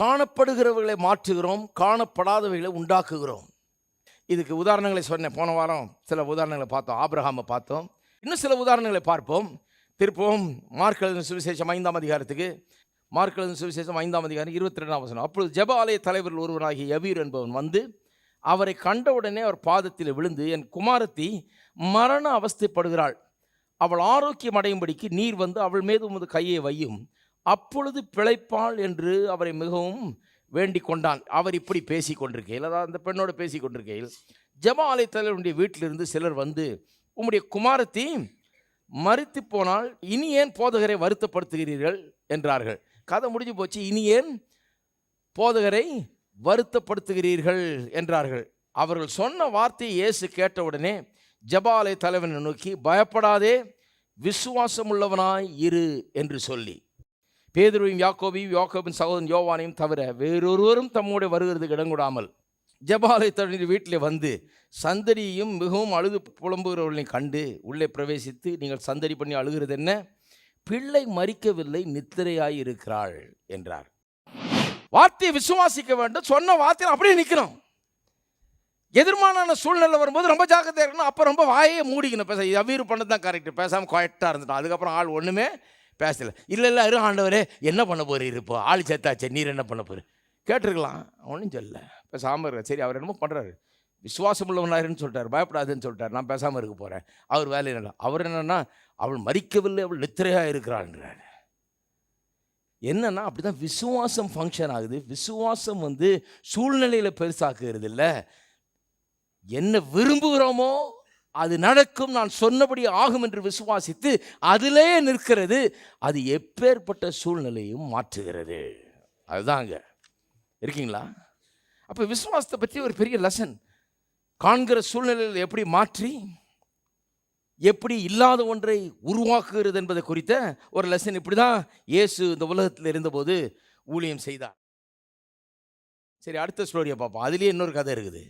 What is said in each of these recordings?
காணப்படுகிறவர்களை மாற்றுகிறோம் காணப்படாதவைகளை உண்டாக்குகிறோம். இதுக்கு உதாரணங்களை சொன்னேன். போன வாரம் சில உதாரணங்களை பார்த்தோம். ஆபிரகாமை பார்த்தோம். இன்னும் சில உதாரணங்களை பார்ப்போம். திருப்பவும் மார்க் சுவிசேஷம் ஐந்தாம் அதிகாரத்துக்கு மார்க் சுவிசேஷம் ஐந்தாம் அதிகாரம் இருபத்தி ரெண்டாம் வசனம். அப்பொழுது ஜப ஆலய தலைவர்கள் ஒருவனாகிய யவீர் என்பவன் வந்து அவரை கண்டவுடனே அவர் பாதத்தில் விழுந்து என் குமாரத்தி மரண அவஸ்தைப்படுகிறாள். அவள் ஆரோக்கியம் அடையும்படிக்கு நீர் வந்து அவள் மீது உமது கையை வையும். அப்பொழுது பிழைப்பாள் என்று அவரை மிகவும் வேண்டிக் கொண்டான். அவர் இப்படி பேசி கொண்டிருக்கையில் அதாவது அந்த பெண்ணோட பேசி கொண்டிருக்கையில் ஜெப ஆலய வீட்டிலிருந்து சிலர் வந்து உம்முடைய குமாரத்தி மறித்து போனால் இனி ஏன் போதகரை வருத்தப்படுத்துகிறீர்கள்? என்றார்கள். கதை முடிஞ்சு போச்சு இனி ஏன் போதகரை வருத்தப்படுத்துகிறீர்கள்? என்றார்கள். அவர்கள் சொன்ன வார்த்தையை இயேசு கேட்டவுடனே ஜபாலை தலைவனை நோக்கி பயப்படாதே விசுவாசமுள்ளவனாய் இரு என்று சொல்லி பேதுருவையும் யாக்கோபையும் யாக்கோபின் சகோதரன் யோவானையும் தவிர வேறொருவரும் தம்மோடு வருகிறதுக்கு இடங்கூடாமல் ஜபாலை தலைவர் வீட்டில் வந்து சந்தடியும் மிகவும் அழுது புலம்புகிறவர்களையும் கண்டு உள்ளே பிரவேசித்து நீங்கள் சந்தடி பண்ணி அழுகிறது என்ன? பிள்ளை மறிக்கவில்லை நித்திரையாய் இருக்கிறாள் என்றார். வார்த்தையை விசுவாசிக்க வேண்டும். சொன்ன வார்த்தையில் அப்படியே நிற்கிறோம் எதிர்மானான சூழ்நிலை வரும்போது ரொம்ப ஜாக்கிரதையாக இருக்கணும். அப்போ ரொம்ப வாயே மூடிக்கணும். பேச அவீர் பண்ணது தான் கரெக்டு பேசாமல் குவாய்ட்டாக இருந்துட்டோம். அதுக்கப்புறம் ஆள் ஒன்றுமே பேசலை. இல்லை இல்லை அரு ஆண்டவரே என்ன பண்ண போகிறீர் இப்போ? ஆள் சேர்த்தாச்சு நீர் என்ன பண்ண போறீர்? கேட்டிருக்கலாம். ஒன்றும் சொல்லல. பேசாமல் சாம்பார் சரி அவர் என்னமோ பண்ணுறாரு விசுவாசம் உள்ளவனாருன்னு சொல்லிட்டார். பயப்படாதுன்னு சொல்லிட்டார். நான் பேசாமல் இருக்க போகிறேன் அவர் வேலை என்ன அவர் என்னென்னா அவள் மறிக்கவில்லை அவள் நித்திரையாக இருக்கிறான்றார் என்னன்னா அப்படிதான் விசுவாசம் ஃபங்க்ஷன் ஆகுது. விசுவாசம் வந்து சூழ்நிலையில் பெருசாக்குறது இல்லை என்ன விரும்புகிறோமோ அது நடக்கும் நான் சொன்னபடி ஆகும் என்று விசுவாசித்து அதிலே நிற்கிறது அது எப்பேற்பட்ட சூழ்நிலையும் மாற்றுகிறது. அதுதாங்க. இருக்கீங்களா? அப்போ விசுவாசத்தை பற்றி ஒரு பெரிய லெசன் காண்கிற சூழ்நிலையில் எப்படி மாற்றி எப்படி இல்லாத ஒன்றை உருவாக்குகிறது என்பதை குறித்த ஒரு லெசன் இப்படி தான் இயேசு இந்த உலகத்தில் இருந்தபோது ஊழியம் செய்தார். சரி அடுத்த ஸ்டோரியை பார்ப்போம். அதுலேயே இன்னொரு கதை இருக்குது.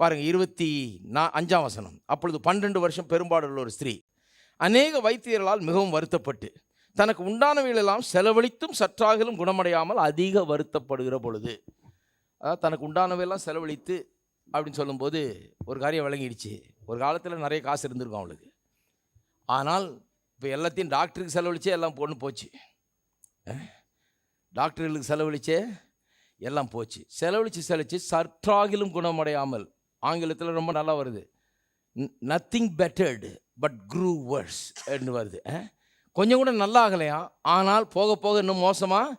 பாருங்கள் இருபத்தி நா அஞ்சாம் வசனம். அப்பொழுது பன்னெண்டு வருஷம் பெரும்பாடுள்ள ஒரு ஸ்திரீ அநேக வைத்தியர்களால் மிகவும் வருத்தப்பட்டு தனக்கு உண்டானவைகளெல்லாம் செலவழித்தும் சற்றாகிலும் குணமடையாமல் அதிக வருத்தப்படுகிற பொழுது அதாவது தனக்கு உண்டானவையெல்லாம் செலவழித்து அப்படின்னு சொல்லும்போது ஒரு காரியம் விளங்கிடுச்சு. ஒரு காலத்தில் நிறைய காசு இருந்திருக்கும் அவளுக்கு. ஆனால் இப்போ எல்லாத்தையும் டாக்டருக்கு செலவழிச்சே எல்லாம் பொண்ணு போச்சு. டாக்டர்களுக்கு செலவழிச்சே எல்லாம் போச்சு. செலவழித்து செலவிச்சு சற்றாகிலும் குணமடையாமல் ஆங்கிலத்தில் ரொம்ப நல்லா வருது. Nothing better but grew worse என்று வருது. கொஞ்சம் கூட நல்லா ஆகலையா? ஆனால் போக போக இன்னும் மோசமாக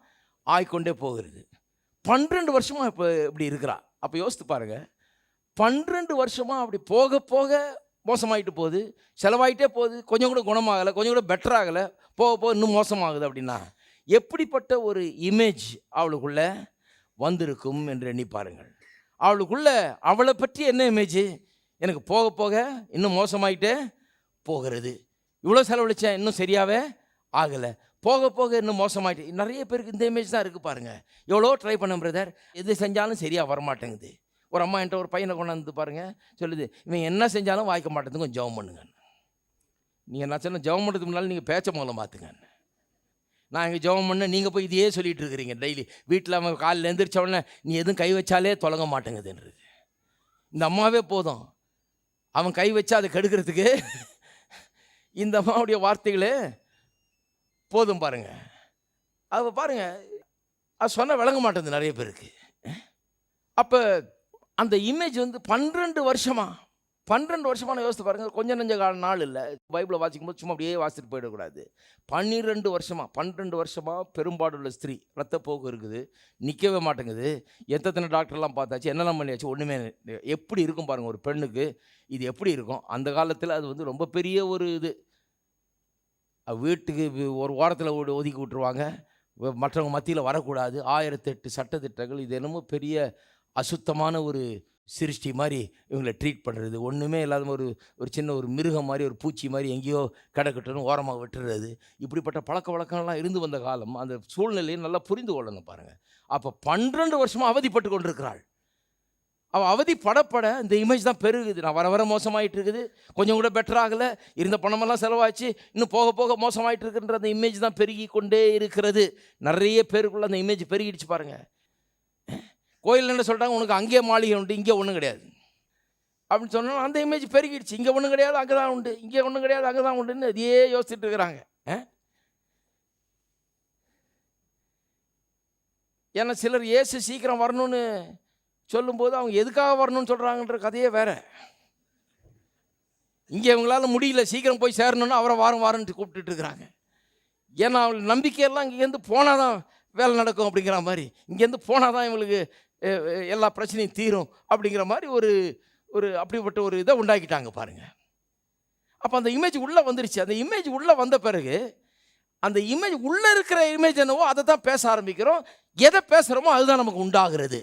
ஆய்க்கொண்டே போகிறது. பன்னிரெண்டு வருஷமாக இப்போ இப்படி இருக்கிறா. அப்போ யோசித்து பாருங்கள் பன்னிரெண்டு வருஷமாக அப்படி போக போக மோசமாயிட்டு போகுது. செலவாயிட்டே போகுது. கொஞ்சம் கூட குணமாகலை கொஞ்சம் கூட பெட்டர் ஆகலை. போக போக இன்னும் மோசமாகுது அப்படின்னா எப்படிப்பட்ட ஒரு இமேஜ் அவளுக்குள்ள வந்திருக்கும் என்று எண்ணி பாருங்கள். அவளுக்குள்ள அவளை பற்றி என்ன இமேஜ் எனக்கு போக போக இன்னும் மோசமாயிட்டே போகிறது. இவ்வளோ செலவழிச்சேன் இன்னும் சரியாகவே ஆகலை. போக போக இன்னும் மோசமாயிட்டு. நிறைய பேருக்கு இந்த இமேஜ் தான் இருக்குது பாருங்கள் எவ்வளோ ட்ரை பண்ண பிரதர் எது செஞ்சாலும் சரியாக வரமாட்டேங்குது. ஒரு அம்மா என்கிட்ட ஒரு பையனை கொண்டாந்து பாருங்கள் சொல்லுது இவன் என்ன செஞ்சாலும் வாய்க்க மாட்டேங்குது. கொஞ்சம் ஜெபம் பண்ணுங்க நீங்கள் நான் சொன்ன? ஜெபம் பண்ணுறதுக்கு முன்னால் நீங்கள் பேச்ச மூலம் பார்த்துங்க நான் இங்கே ஜெபம் பண்ண நீங்கள் போய் இதையே சொல்லிகிட்டு இருக்கிறீங்க டெய்லி. வீட்டில் அவன் காலில் எந்திரிச்ச உடனே நீ எதுவும் கை வச்சாலே தொலங்க மாட்டேங்குதுன்றது. இந்த அம்மாவே போதும். அவன் கை வச்சா அதை கெடுக்கிறதுக்கு இந்த அம்மாவுடைய வார்த்தைகளே போதும் பாருங்க. அவ பாருங்கள் அது சொன்ன விளங்க மாட்டேங்குது நிறைய பேருக்கு. அப்போ அந்த இமேஜ் வந்து பன்னிரெண்டு வருஷமாக பன்னெண்டு வருஷமான யோசித்து பாருங்க கொஞ்சம் நெஞ்ச கால நாள் இல்லை. பைபிளை வாசிக்கும் போது சும்மா அப்படியே வாசிட்டு போயிடக்கூடாது. பன்னிரெண்டு வருஷமாக பன்னெண்டு வருஷமாக பெரும்பாடுள்ள ஸ்திரீ ரத்தப்போக்கு இருக்குது நிற்கவே மாட்டேங்குது. எத்தனை டாக்டர்லாம் பார்த்தாச்சு என்னெல்லாம் பண்ணியாச்சு ஒன்றுமே எப்படி இருக்கும் பாருங்கள் ஒரு பெண்ணுக்கு இது எப்படி இருக்கும்? அந்த காலத்தில் அது வந்து ரொம்ப பெரிய ஒரு இது. வீட்டுக்கு ஒரு ஓரத்தில் ஒதுக்கி விட்டுருவாங்க. மற்றவங்க மத்தியில் வரக்கூடாது. ஆயிரத்தெட்டு சட்டத்திட்டங்கள் இது என்னமோ பெரிய அசுத்தமான ஒரு சிருஷ்டி மாதிரி இவங்களை ட்ரீட் பண்ணுறது ஒன்றுமே இல்லாத ஒரு ஒரு சின்ன ஒரு மிருகம் மாதிரி ஒரு பூச்சி மாதிரி எங்கேயோ கிடக்கட்டுன்னு ஓரமாக விட்டுறது. இப்படிப்பட்ட பழக்க வழக்கம்லாம் இருந்து வந்த காலம் அந்த சூழ்நிலையை நல்லா புரிந்து கொள்ளணும் பாருங்கள் அப்போ பன்னிரெண்டு வருஷமாக அவதிப்பட்டு கொண்டிருக்கிறாள். அவள் அவதி படப்பட இந்த இமேஜ் தான் பெருகுது. நான் வர வர மோசமாயிட்டு இருக்குது. கொஞ்சம் கூட பெட்டர் ஆகலை. இருந்த பணமெல்லாம் செலவாச்சு. இன்னும் போக போக மோசமாயிட்டு இருக்குன்ற அந்த இமேஜ் தான் பெருகி கொண்டே இருக்கிறது. நிறைய பேருக்குள்ளே அந்த இமேஜ் பெருகிடுச்சு பாருங்கள் கோயில் என்ன சொல்கிறாங்க உனக்கு அங்கேயே மாளிகை உண்டு இங்கே ஒன்றும் கிடையாது. அப்படின்னு சொன்னால் அந்த இமேஜ் பெருகிடுச்சு. இங்கே ஒன்றும் கிடையாது அங்கே தான் உண்டு. இங்கே ஒன்றும் கிடையாது அங்கே தான் உண்டுன்னு அதையே யோசிச்சுட்டு இருக்கிறாங்க. ஆ? ஏன்னா சிலர் ஏசு சீக்கிரம் வரணும்னு சொல்லும்போது அவங்க எதுக்காக வரணும்னு சொல்கிறாங்கன்ற கதையே வேறு. இங்கே இவங்களால முடியல சீக்கிரம் போய் சேரணும்னு அவரை வாரம் வாரன்ட்டு கூப்பிட்டுட்டு இருக்கிறாங்க. ஏன்னா அவங்க நம்பிக்கையெல்லாம் இங்கேருந்து போனால் தான் வேலை நடக்கும் அப்படிங்கிற மாதிரி. இங்கேருந்து போனால் தான் இவங்களுக்கு எல்லா பிரச்சனையும் தீரும் அப்படிங்கிற மாதிரி ஒரு ஒரு அப்படிப்பட்ட ஒரு இதை உண்டாக்கிட்டாங்க பாருங்கள் அப்போ அந்த இமேஜ் உள்ளே வந்துருச்சு. அந்த இமேஜ் உள்ளே வந்த பிறகு அந்த இமேஜ் உள்ளே இருக்கிற இமேஜ் என்னவோ அதை தான் பேச ஆரம்பிக்கிறோம். எதை பேசுகிறோமோ அதுதான் நமக்கு உண்டாகிறது.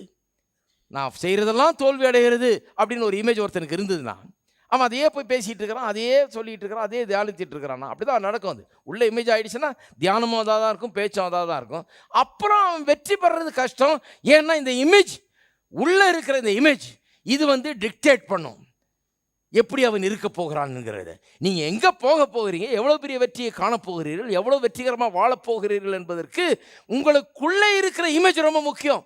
நான் செய்கிறதெல்லாம் தோல்வி அடைகிறது அப்படின்னு ஒரு இமேஜ் ஒருத்தனுக்கு இருந்ததுன்னா அவன் அதையே போய் பேசிகிட்டு இருக்கிறான் அதையே சொல்லிகிட்டு இருக்கிறான் அதே தியானித்துட்டு இருக்கிறான்? அப்படி தான் நடக்கும் அது. உள்ள இமேஜ் ஆகிடுச்சுன்னா தியானமும் அதாக தான் இருக்கும் பேச்சும் அதாக தான் இருக்கும். அப்புறம் அவன் வெற்றி பெறது கஷ்டம். ஏன்னா இந்த இமேஜ் உள்ளே இருக்கிற இந்த இமேஜ் இது வந்து டிக்டேட் பண்ணும். எப்படி அவன் இருக்க போகிறான்ங்கிறத. நீங்கள் எங்கே போக போகிறீங்க? எவ்வளோ பெரிய வெற்றியை காணப்போகிறீர்கள் எவ்வளோ வெற்றிகரமாக வாழப்போகிறீர்கள் என்பதற்கு உங்களுக்குள்ளே இருக்கிற இமேஜ் ரொம்ப முக்கியம்.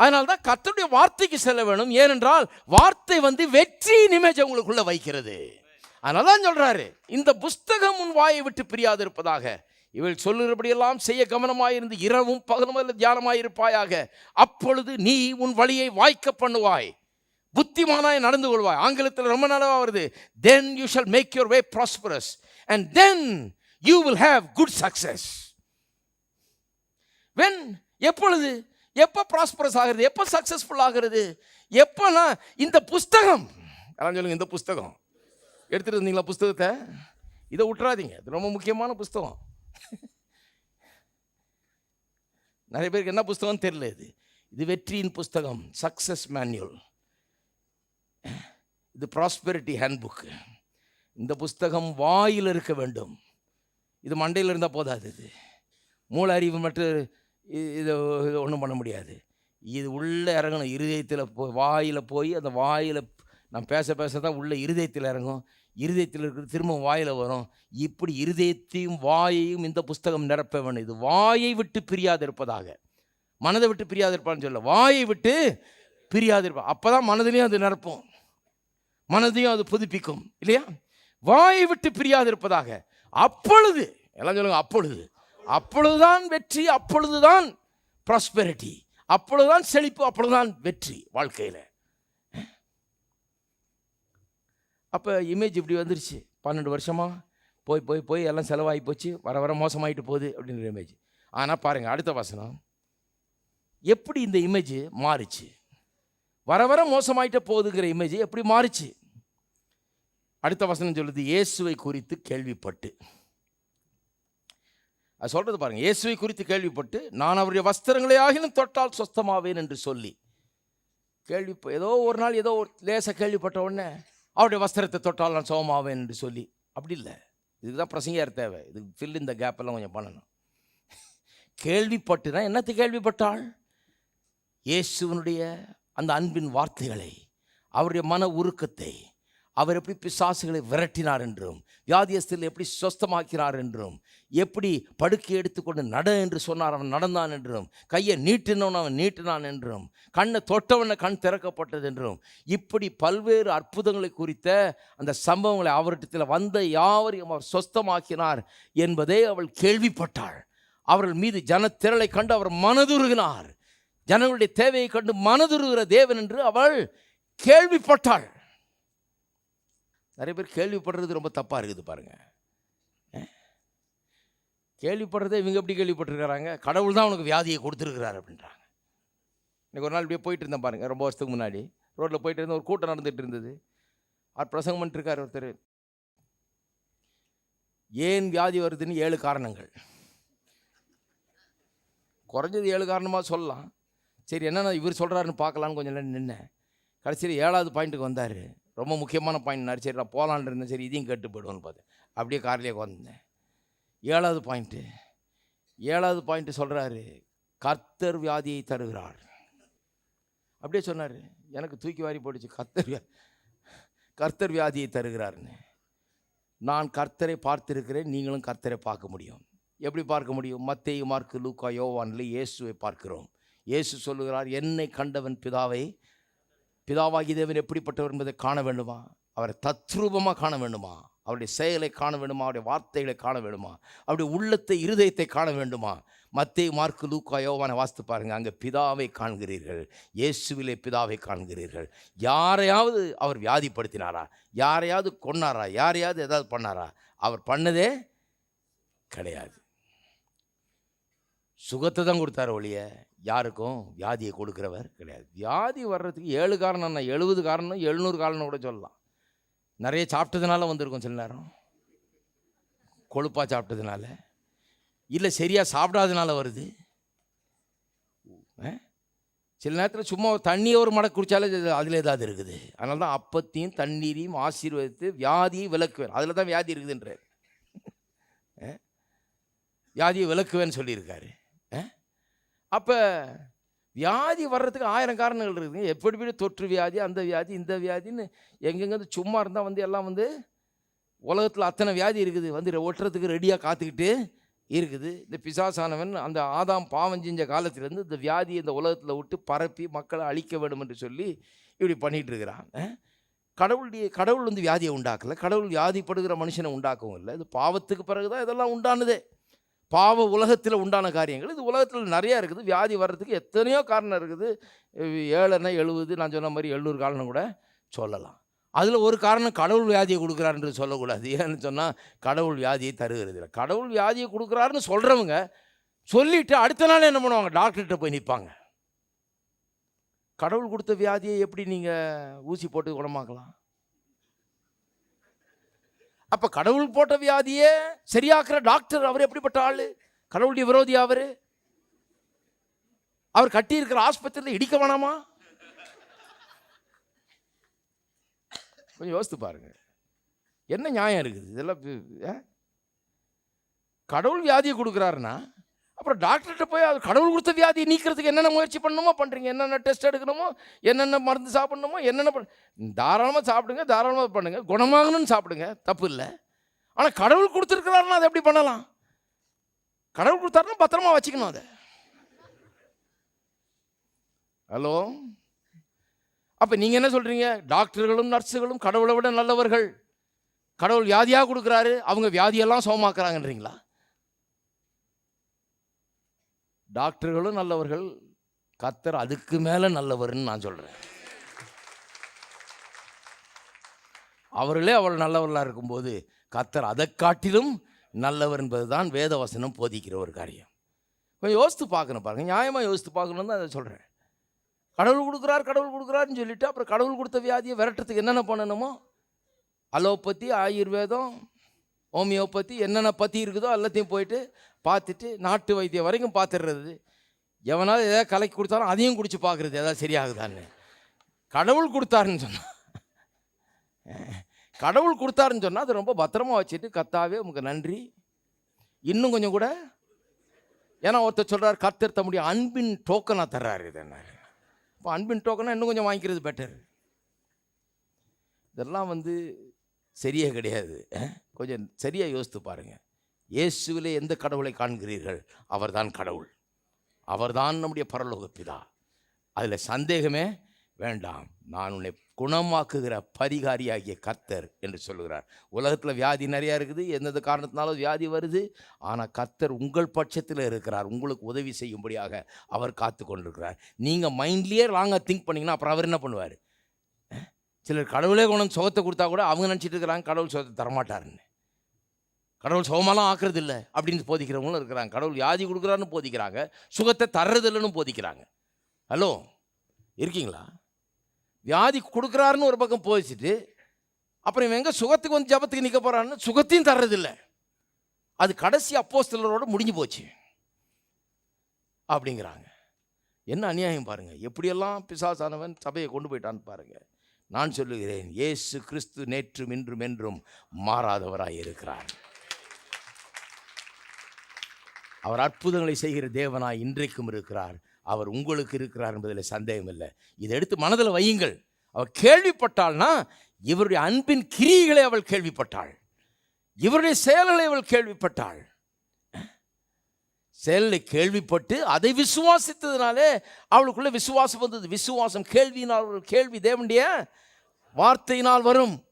அதனால்தான் தான் வார்த்தைக்கு செல்ல வேணும். ஏனென்றால் வார்த்தை வந்து வெற்றியின் இமேஜ் உங்களுக்குள்ள வைக்கிறது. அதனால தான் சொல்றாரு இந்த புஸ்தகம் உன் வாயை விட்டு பிரியாது இருப்பதாக இவள் சொல்லுகிறபடியெல்லாம் செய்ய கவனமாயிருந்து இரவும் பகலும் அதில் தியானமாயிருப்பாயாக. அப்பொழுது நீ உன் வழியை வாய்க்க பண்ணுவாய். புத்திமானாய் நடந்து கொள்வாய். ஆங்கிலத்தில் ரொம்ப நாளாக வருது then you shall make your way prosperous and then you will have good success when எப்பொழுது? எப்போ ப்ராஸ்பரஸ் ஆகிறது? எப்போ சக்ஸஸ்ஃபுல் ஆகிறது? எப்போனா இந்த புஸ்தகம். யாரும் சொல்லுங்க இந்த புஸ்தகம். எடுத்துகிட்டு இருந்தீங்களா புஸ்தகத்தை? இதை விட்டுறாதீங்க இது ரொம்ப முக்கியமான புஸ்தகம். நிறைய பேருக்கு என்ன புஸ்தகம் தெரியல இது. இது வெற்றியின் புஸ்தகம் சக்ஸஸ் மேன்யூல் இது ப்ராஸ்பெரிட்டி ஹேண்ட்புக் இந்த புஸ்தகம் வாயில் இருக்க வேண்டும். இது மண்டையில் இருந்தால் போதாது இது. மூளை அறிவு மற்றும் இதை இதை ஒன்றும் பண்ண முடியாது. இது உள்ளே இறங்கணும். இருதயத்தில் போ வாயில் போய் அந்த வாயில் நான் பேச பேச தான் உள்ளே இருதயத்தில் இறங்கும். இருதயத்தில் இருக்கிறது திரும்ப வாயில் வரும். இப்படி இருதயத்தையும் வாயையும் இந்த புஸ்தகம் நிரப்ப வேணும். இது வாயை விட்டு பிரியாது இருப்பதாக. மனதை விட்டு பிரியாது இருப்பான்னு சொல்ல. வாயை விட்டு பிரியாது இருப்பா. அப்போ தான் மனதிலையும் அது நிரப்பும். மனதையும் அது புதுப்பிக்கும். இல்லையா? வாயை விட்டு பிரியாது இருப்பதாக. அப்பொழுது எல்லாம் சொல்லுங்கள் அப்பொழுது. அப்பொழுதுதான் வெற்றி அப்பொழுதுதான் ப்ராஸ்பெரிட்டி அப்பொழுதுதான் செழிப்பு அப்பொழுதுதான் வெற்றி வாழ்க்கையில். அப்போ இமேஜ் இப்படி வந்துருச்சு. பன்னெண்டு வருஷமா போய் போய் போய் எல்லாம் செலவாகி போச்சு. வர வர மோசமாயிட்டு போகுது அப்படின்ற இமேஜ் ஆனால் பாருங்கள் அடுத்த வசனம். எப்படி இந்த இமேஜ் மாறுச்சு? வர வர மோசமாயிட்ட போகுதுங்கிற இமேஜ் எப்படி மாறுச்சு? அடுத்த வசனம் சொல்லுது இயேசுவை குறித்து கேள்விப்பட்டு. அது சொல்கிறது பாருங்க. இயேசுவை குறித்து கேள்விப்பட்டு நான் அவருடைய வஸ்திரங்களை ஆகிலும் தொட்டால் சொஸ்தமாவேன் என்று சொல்லி. கேள்வி ஏதோ ஒரு நாள் ஏதோ ஒரு லேச கேள்விப்பட்ட உடனே அவருடைய வஸ்திரத்தை தொட்டால் நான் சோமாவேன் என்று சொல்லி. அப்படி இல்லை. இதுக்கு தான் பிரசங்கியார் தேவை. இதுக்கு ஃபில் இந்த கேப்பெல்லாம் கொஞ்சம் பண்ணணும். கேள்விப்பட்டுனா என்னத்தை கேள்விப்பட்டாள்? இயேசுவனுடைய அந்த அன்பின் வார்த்தைகளை அவருடைய மன உருக்கத்தை அவர் எப்படி பிசாசுகளை விரட்டினார் என்றும் வியாதியஸ்தில் எப்படி சொஸ்தமாக்கிறார் என்றும் எப்படி படுக்கை எடுத்துக்கொண்டு நட என்று சொன்னார் அவன் நடந்தான் என்றும் கையை நீட்டினவன் அவன் நீட்டினான் என்றும் கண்ணை தொட்டவனை கண் திறக்கப்பட்டது என்றும் இப்படி பல்வேறு அற்புதங்களை குறித்த அந்த சம்பவங்களை அவரிடத்தில் வந்த யாவரையும் அவர் சொஸ்தமாக்கினார் என்பதை அவள் கேள்விப்பட்டாள். அவர்கள் மீது ஜனத்திரளை கண்டு அவர் மனதுருகினார். ஜனங்களுடைய தேவையை கண்டு மனதுருகிற தேவன் என்று அவள் கேள்விப்பட்டாள். நிறைய பேர் கேள்விப்படுறது ரொம்ப தப்பாக இருக்குது பாருங்கள் கேள்விப்படுறதே இவங்க எப்படி கேள்விப்பட்டிருக்கிறாங்க? கடவுள் தான் உனக்கு வியாதியை கொடுத்துருக்கிறார் அப்படின்றாங்க. இன்றைக்கி ஒரு நாள் இப்படியே போயிட்டு இருந்தேன் பாருங்கள் ரொம்ப வருஷத்துக்கு முன்னாடி. ரோட்டில் போயிட்டு இருந்த ஒரு கூட்டம் நடந்துகிட்டு இருந்தது. அவர் பிரசங்கம் பண்ணிட்டுருக்கார் ஒருத்தர். ஏன் வியாதி வருதுன்னு ஏழு காரணங்கள். குறைஞ்சது ஏழு காரணமாக சொல்லலாம். சரி என்னென்ன இவர் சொல்கிறாருன்னு பார்க்கலான்னு கொஞ்சம் நேரம் நின்னேன். கடைசியில் ஏழாவது பாயிண்ட்டுக்கு வந்தார். ரொம்ப முக்கியமான பாயிண்ட் சரி நான் போகலான் இருந்தேன். சரி இதையும் கேட்டு போயிடுவோன்னு பார்த்தேன். அப்படியே கார்லேயே உட்காந்துருந்தேன் ஏழாவது பாயிண்ட்டு ஏழாவது பாயிண்ட்டு சொல்கிறாரு கர்த்தர் வியாதியை தருகிறார். அப்படியே சொன்னார் எனக்கு தூக்கி வாரி போட்டுச்சு கர்த்தர் கர்த்தர் வியாதியை தருகிறாருன்னு நான் கர்த்தரை பார்த்திருக்கிறேன் நீங்களும் கர்த்தரை பார்க்க முடியும். எப்படி பார்க்க முடியும்? மத்தேயு மார்க்கு லூக்கா யோவானில் இயேசுவை பார்க்கிறோம். இயேசு சொல்லுகிறார் என்னை கண்டவன் பிதாவை பிதாவாகி தேவன் எப்படிப்பட்டவர் என்பதை காண வேண்டுமா? அவரை தத்ரூபமாக காண வேண்டுமா? அவருடைய செயலை காண வேண்டுமா? அவருடைய வார்த்தைகளை காண வேண்டுமா? அவருடைய உள்ளத்தை இருதயத்தை காண வேண்டுமா? மத்திய மார்க்கு லூக்கா யோவான வாசித்து பாருங்கள் அங்கே பிதாவை காண்கிறீர்கள். இயேசுவிலே பிதாவை காண்கிறீர்கள். யாரையாவது அவர் வியாதிப்படுத்தினாரா? யாரையாவது கொன்னாரா? யாரையாவது ஏதாவது பண்ணாரா? அவர் பண்ணதே கிடையாது. சுகத்தை தான் கொடுத்தார் ஒழிய யாருக்கும் வியாதியை கொடுக்குறவர் கிடையாது. வியாதி வர்றதுக்கு ஏழு காரணம் என்ன? எழுபது காரணம் எழுநூறு காரணம் கூட சொல்லலாம். நிறைய சாப்பிட்டதுனால வந்திருக்கும் சில நேரம். கொழுப்பாக சாப்பிட்டதுனால. இல்லை சரியாக சாப்பிடாதனால வருது. ஆ? சில நேரத்தில் சும்மா தண்ணியை ஒரு மடக்கு குடித்தாலே அதில் ஏதாவது இருக்குது. அதனால தான் அப்பத்தையும் தண்ணீரையும் ஆசீர்வதித்து வியாதியை விளக்குவேன். அதில் தான் வியாதி இருக்குதுன்றார். ஆ? வியாதியை விளக்குவேன்னு சொல்லியிருக்காரு. அப்போ வியாதி வர்றதுக்கு ஆயிரம் காரணங்கள் இருக்குதுங்க எப்படி எப்படி தொற்று வியாதி அந்த வியாதி இந்த வியாதின்னு எங்கெங்கேருந்து சும்மா இருந்தால் வந்து எல்லாம் வந்து உலகத்தில் அத்தனை வியாதி இருக்குது. வந்து ஒட்டுறதுக்கு ரெடியாக காத்துக்கிட்டு இருக்குது. இந்த பிசாசானவன் அந்த ஆதாம் பாவம் செஞ்ச காலத்திலேருந்து இந்த வியாதியை இந்த உலகத்தில் விட்டு பரப்பி மக்களை அழிக்க வேண்டும் என்று சொல்லி இப்படி பண்ணிகிட்டு இருக்கிறான். கடவுளுடைய கடவுள் வந்து வியாதியை உண்டாக்கலை. கடவுள் வியாதிப்படுகிற மனுஷனை உண்டாக்கவும் இல்லை. இது பாவத்துக்கு பிறகு தான் இதெல்லாம் உண்டானதே. பாவ உலகத்தில் உண்டான காரியங்கள். இது உலகத்தில் நிறையா இருக்குது. வியாதி வர்றதுக்கு எத்தனையோ காரணம் இருக்குது. ஏழுன்னா எழுபது நான் சொன்ன மாதிரி எழுநூறு காரணம் கூட சொல்லலாம். அதில் ஒரு காரணம் கடவுள் வியாதியை கொடுக்குறாருன்றது சொல்லக்கூடாது. ஏன்னு சொன்னால் கடவுள் வியாதியை தருகிறது இல்லை. கடவுள் வியாதியை கொடுக்குறாருன்னு சொல்கிறவங்க சொல்லிவிட்டு அடுத்த நாள் என்ன பண்ணுவாங்க? டாக்டர்கிட்ட போய் நிற்பாங்க கடவுள் கொடுத்த வியாதியை எப்படி நீங்கள் ஊசி போட்டு குணமாக்கலாம்? அப்போ கடவுள் போட்ட வியாதியே சரியாக்குற டாக்டர் அவர் எப்படிப்பட்ட ஆள்? கடவுளுடைய விரோதி அவர்? அவர் கட்டியிருக்கிற ஆஸ்பத்திரியில் இடிக்க வேணாமா? கொஞ்சம் யோசித்து பாருங்க. என்ன நியாயம் இருக்குது? இதெல்லாம் கடவுள் வியாதியை கொடுக்குறாருன்னா அப்புறம் டாக்டர்கிட்ட போய் அது கடவுள் கொடுத்த வியாதி நீக்கிறதுக்கு என்னென்ன முயற்சி பண்ணணுமோ பண்ணுறீங்க என்னென்ன டெஸ்ட் எடுக்கணுமோ என்னென்ன மருந்து சாப்பிடணுமோ என்னென்ன பண்ண தாராளமாக சாப்பிடுங்க தாராளமாக பண்ணுங்கள் குணமாகணும்னு சாப்பிடுங்க. தப்பு இல்லை. ஆனால் கடவுள் கொடுத்துருக்கிறாருன்னா அதை எப்படி பண்ணலாம்? கடவுள் கொடுத்தாருன்னா பத்திரமா வச்சுக்கணும் அதை. ஹலோ? அப்போ நீங்கள் என்ன சொல்கிறீங்க டாக்டர்களும் நர்ஸுகளும் கடவுளை விட நல்லவர்கள். கடவுள் வியாதியாக கொடுக்குறாரு. அவங்க வியாதியெல்லாம் சோமாக்குறாங்கன்றீங்களா டாக்டர்களும் நல்லவர்கள் கத்தர் அதுக்கு மேலே நல்லவர்னு நான் சொல்கிறேன் அவர்களே அவள் நல்லவர்களாக இருக்கும்போது கத்தர் அதை காட்டிலும் நல்லவர் என்பது தான் வேதவசனம் போதிக்கிற ஒரு காரியம். கொஞ்சம் யோசித்து பார்க்கணும் பாருங்க. நியாயமாக யோசித்து பார்க்கணுன்னு தான் அதை சொல்கிறேன் கடவுள் கொடுக்குறார் கடவுள் கொடுக்குறாருன்னு சொல்லிவிட்டு அப்புறம் கடவுள் கொடுத்த வியாதியை விரட்டுறதுக்கு என்னென்ன பண்ணணுமோ? அலோபதி ஆயுர்வேதம் ஹோமியோபதி என்னென்ன பற்றி இருக்குதோ எல்லாத்தையும் போயிட்டு பார்த்துட்டு நாட்டு வைத்தியம் வரைக்கும் பார்த்துடுறது. எவனாவது எதாவது கலக்கி கொடுத்தாலும் அதையும் குடிச்சு பார்க்குறது. எதாவது சரியாகுதான்னு. கடவுள் கொடுத்தாருன்னு சொன்னான் கடவுள் கொடுத்தாருன்னு சொன்னால் அது ரொம்ப பத்திரமா வச்சுட்டு கத்தாவே உமக்கு நன்றி. இன்னும் கொஞ்சம் கூட. ஏன்னா ஒருத்தர் சொல்கிறார் கத்தர் தம்முடைய அன்பின் டோக்கனாக தர்றாரு இது என்ன இப்போ அன்பின் டோக்கனாக இன்னும் கொஞ்சம் வாங்கிக்கிறது பெட்டர் இதெல்லாம் வந்து சரியே கிடையாது. கொஞ்சம் சரியாக யோசித்து பாருங்கள் இயேசுவிலே எந்த கடவுளை காண்கிறீர்கள்? அவர்தான் கடவுள். அவர்தான் நம்முடைய பரலோக பிதா. அதில் சந்தேகமே வேண்டாம். நான் உன்னை குணமாக்குகிற பரிகாரியாகிய கர்த்தர் என்று சொல்லுகிறார். உலகத்தில் வியாதி நிறையா இருக்குது. எந்தெந்த காரணத்தினாலும் வியாதி வருது. ஆனால் கர்த்தர் உங்கள் பட்சத்தில் இருக்கிறார். உங்களுக்கு உதவி செய்யும்படியாக அவர் காத்து கொண்டிருக்கிறார். நீங்கள் மைண்ட்லேயே ராங்காக திங்க் பண்ணிங்கன்னா அப்புறம் அவர் என்ன பண்ணுவார்? சிலர் கடவுளே கொண்டு சுகத்தை கொடுத்தா கூட அவங்க நினச்சிட்டு இருக்கிறாங்க. கடவுள் சுகத்தை தரமாட்டாருன்னு. கடவுள் சுகமெல்லாம் ஆக்குறது இல்லை அப்படின்னு போதிக்கிறவங்களும் இருக்கிறாங்க. கடவுள் வியாதி கொடுக்குறான்னு போதிக்கிறாங்க. சுகத்தை தர்றது இல்லைன்னு போதிக்கிறாங்க. ஹலோ இருக்கீங்களா? வியாதி கொடுக்குறாருன்னு ஒரு பக்கம் போதிச்சுட்டு அப்புறம் இவன் எங்கே சுகத்துக்கு வந்து ஜபத்துக்கு நிற்க போகிறான்னு சுகத்தையும் தர்றதில்லை. அது கடைசி அப்போஸ்தலரோட முடிஞ்சு போச்சு. அப்படிங்கிறாங்க. என்ன அநியாயம் பாருங்கள் எப்படியெல்லாம் பிசாசானவன் சபையை கொண்டு போயிட்டான்னு பாருங்கள் நான் சொல்லுகிறேன் இயேசு கிறிஸ்து நேற்றும் இன்றும் என்றும் மாறாதவராக இருக்கிறார் அவர் அற்புதங்களை செய்கிற தேவனாய் இன்றைக்கும் இருக்கிறார். அவர் உங்களுக்கு இருக்கிறார் என்பதில் சந்தேகம் இல்லை இதை எடுத்து மனதில் வையுங்கள். அவள் கேள்விப்பட்டாள்னா இவருடைய அன்பின் கிரிகளை அவள் கேள்விப்பட்டாள். இவருடைய செயல்களை அவள் கேள்விப்பட்டாள். செயலை கேள்விப்பட்டு அதை விசுவாசித்ததுனாலே அவளுக்குள்ள விசுவாசம் வந்தது. விசுவாசம் கேள்வியினால் கேள்வி தேவனுடைய வார்த்தையினால் வரும்.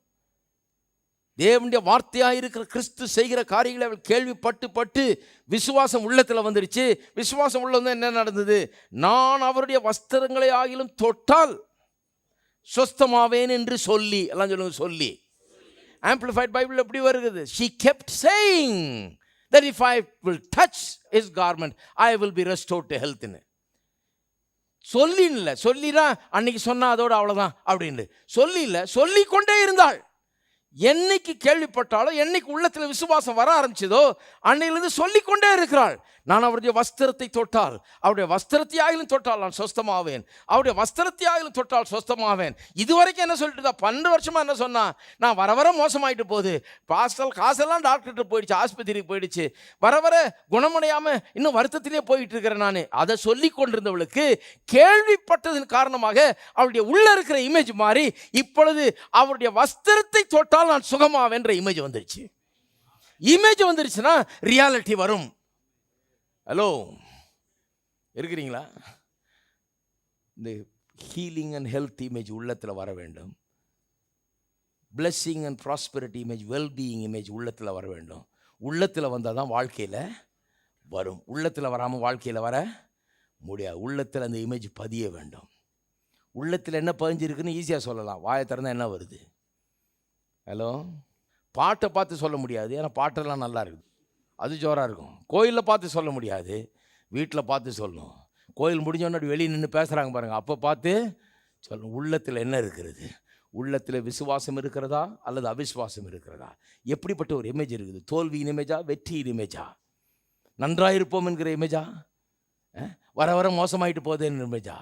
தேவனுடைய வார்த்தையாக இருக்கிற கிறிஸ்து செய்கிற காரியங்களை அவள் கேள்விப்பட்டு பட்டு விசுவாசம் உள்ளத்தில் வந்துருச்சு. விசுவாசம் உள்ள என்ன நடந்தது? நான் அவருடைய வஸ்திரங்களை ஆகிலும் தொட்டால் சொஸ்தமாவேன் என்று சொல்லி எல்லாம் சொல்லுங்க சொல்லி. ஆம்பிளிஃபைட் பைபிள் எப்படி வருகிறது? She kept saying that if I will touch is garment I will be restored to ஹெல்த்னு சொல்லின்னு இல்லை சொல்லினா அன்னைக்கு சொன்னால் அதோட அவ்வளோதான் அப்படின்னு சொல்லி இல்லை சொல்லிக்கொண்டே இருந்தாள். என்னைக்கு கேள்விப்பட்டாலோ என்னைக்கு உள்ளத்தில் விசுவாசம் வர ஆரம்பிச்சதோ அன்னையிலிருந்து சொல்லிக்கொண்டே இருக்கிறாள். நான் அவருடைய வஸ்திரத்தை தொட்டால் அவருடைய வஸ்திரத்தை ஆகிலும் தொட்டால் நான் சொஸ்தமாவேன். அவருடைய வஸ்திரத்தை ஆகிலும் தொட்டால் சொஸ்தமாவேன். இதுவரைக்கும் என்ன சொல்லிட்டு இருந்தா பன்னெண்டு வருஷமா என்ன சொன்னா? நான் வர வர மோசமாயிட்டு போகுது. பாஸ்டல் காசெல்லாம் டாக்டர்கிட்ட போயிடுச்சு ஆஸ்பத்திரிக்கு போயிடுச்சு. வர வர குணமடையாம இன்னும் வருத்தத்திலே போயிட்டு இருக்கிறேன் நான். அதை சொல்லி கொண்டிருந்தவளுக்கு கேள்விப்பட்டதன் காரணமாக அவளுடைய உள்ள இருக்கிற இமேஜ் மாறி இப்பொழுது அவருடைய வஸ்திரத்தை தொட்டால் நான் சுகமாவேன்ற இமேஜ் வந்துருச்சு. இமேஜ் வந்துருச்சுன்னா ரியாலிட்டி வரும். ஹலோ இருக்கிறீங்களா? இந்த ஹீலிங் அண்ட் ஹெல்த் இமேஜ் உள்ளத்தில் வர வேண்டும். Blessing and prosperity image wellbeing image உள்ளத்தில் வர வேண்டும். உள்ளத்தில் வந்தால் தான் வாழ்க்கையில் வரும். உள்ளத்தில் வராமல் வாழ்க்கையில் வர முடியாது. உள்ளத்தில் அந்த இமேஜ் பதிய வேண்டும். உள்ளத்தில் என்ன பதிஞ்சிருக்குன்னு ஈஸியாக சொல்லலாம். வாயை திறந்தால் என்ன வருது? ஹலோ பாட்டை பார்த்து சொல்ல முடியாது. ஏன்னா பாட்டெல்லாம் நல்லா இருக்குது. அது ஜோராக இருக்கும். கோயிலில் பார்த்து சொல்ல முடியாது. வீட்டில் பார்த்து சொல்லணும். கோயில் முடிஞ்சோன்னு வெளியே நின்று பேசுகிறாங்க பாருங்கள் அப்போ பார்த்து சொல்லணும் உள்ளத்தில் என்ன இருக்கிறது? உள்ளத்தில் விசுவாசம் இருக்கிறதா? அல்லது அவிஸ்வாசம் இருக்கிறதா? எப்படிப்பட்ட ஒரு இமேஜ் இருக்குது? தோல்வியின் இமேஜா வெற்றியின் இமேஜா நன்றாக இருப்போம் என்கிற இமேஜா வர வர மோசமாயிட்டு போதேன்னு இமேஜா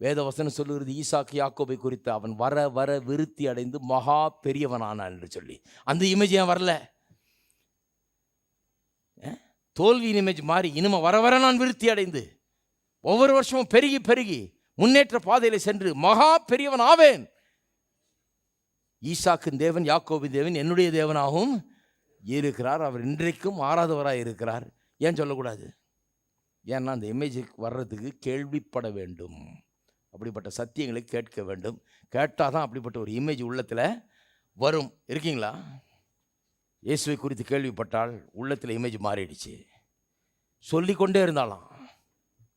வேதவசனம் சொல்லுகிறது ஈசாக்கு யாக்கோபை குறித்து அவன் வர வர விருத்தி அடைந்து மகா பெரியவனானான் என்று சொல்லி. அந்த இமேஜ் ஏன் வரல? தோல்வியின் இமேஜ் மாறி இனிமே வர வர நான் விருத்தி அடைந்து ஒவ்வொரு வருஷமும் பெருகி பெருகி முன்னேற்ற பாதையில் சென்று மகா பெரியவன் ஆவேன். ஈசாக்கின் தேவன் யாக்கோபின் தேவன் என்னுடைய தேவனாகவும் இருக்கிறார். அவர் இன்றைக்கும் ஆறாதவராக இருக்கிறார். ஏன் சொல்லக்கூடாது? ஏன்னா அந்த இமேஜுக்கு வர்றதுக்கு கேள்விப்பட வேண்டும். அப்படிப்பட்ட சத்தியங்களை கேட்க வேண்டும். கேட்டால் தான் அப்படிப்பட்ட ஒரு இமேஜ் உள்ளத்தில் வரும். இருக்கீங்களா? இயேசுவை குறித்து கேள்விப்பட்டால் உள்ளத்தில் இமேஜ் மாறிடுச்சு. சொல்லிக்கொண்டே இருந்தாலாம்.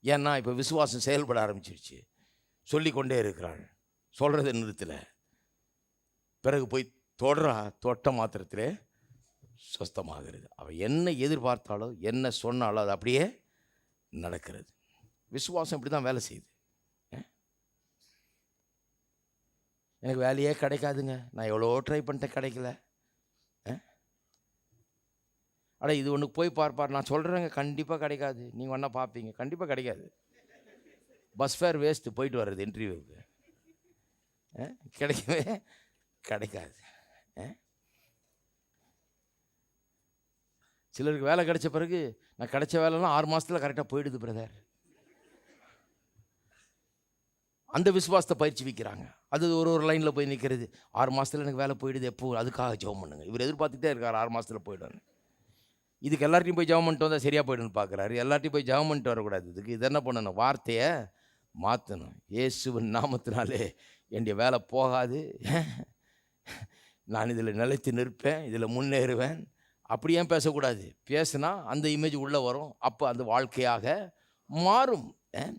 ஏன்னா இப்போ விசுவாசம் செயல்பட ஆரம்பிச்சிருச்சு. சொல்லிக்கொண்டே இருக்கிறாள். சொல்கிறத நிறுத்தல. பிறகு போய் தொடரா தொட்ட மாத்திரத்திலே சுஸ்தமாகிறது. அவள் என்ன எதிர்பார்த்தாலோ என்ன சொன்னாலோ அது அப்படியே நடக்கிறது. விசுவாசம் இப்படி தான் வேலை செய்யுது. எனக்கு வேலையே கிடைக்காதுங்க. நான் எவ்வளோ ட்ரை பண்ணிட்டேன் கிடைக்கல. அட இது ஒன்று போய் பார்ப்பார். நான் சொல்கிறேங்க கண்டிப்பாக கிடைக்காது. நீங்கள் ஒன்றா பார்ப்பீங்க. கண்டிப்பாக கிடைக்காது. பஸ் ஃபேர் வேஸ்ட்டு போயிட்டு வர்றது இன்டர்வியூவுக்கு கிடைக்கவே கிடைக்காது. சிலருக்கு வேலை கிடைச்ச பிறகு நான் கிடைச்ச வேலைலாம் ஆறு மாதத்தில் கரெக்டாக போயிடுது பிரதர் அந்த விசுவாசத்தை பயிற்சி வைக்கிறாங்க. அது ஒரு ஒரு லைனில் போய் நிற்கிறது ஆறு மாதத்தில் எனக்கு வேலை போயிடுது எப்போ? அதுக்காக ஜோம் பண்ணுங்க. இவர் எதிர்பார்த்துட்டே இருக்கார் ஆறு மாதத்தில் போயிடுவாங்க இதுக்கு எல்லார்ட்டையும் போய் ஜெபம் பண்ணிட்டு வந்தால் சரியாக போய்டுன்னு பார்க்குறாரு. எல்லார்ட்டையும் போய் ஜெபம் பண்ணிட்டு வரக்கூடாது. இதுக்கு இது என்ன பண்ணணும்? வார்த்தையை மாற்றணும் இயேசுவின் நாமத்தினாலே என்னுடைய வேலை போகாது. நான் இதில் நிலைத்து நிற்பேன். இதில் முன்னேறுவேன். அப்படி ஏன் பேசக்கூடாது? பேசுனா அந்த இமேஜ் உள்ளே வரும். அப்போ அந்த வாழ்க்கையாக மாறும். ஏன்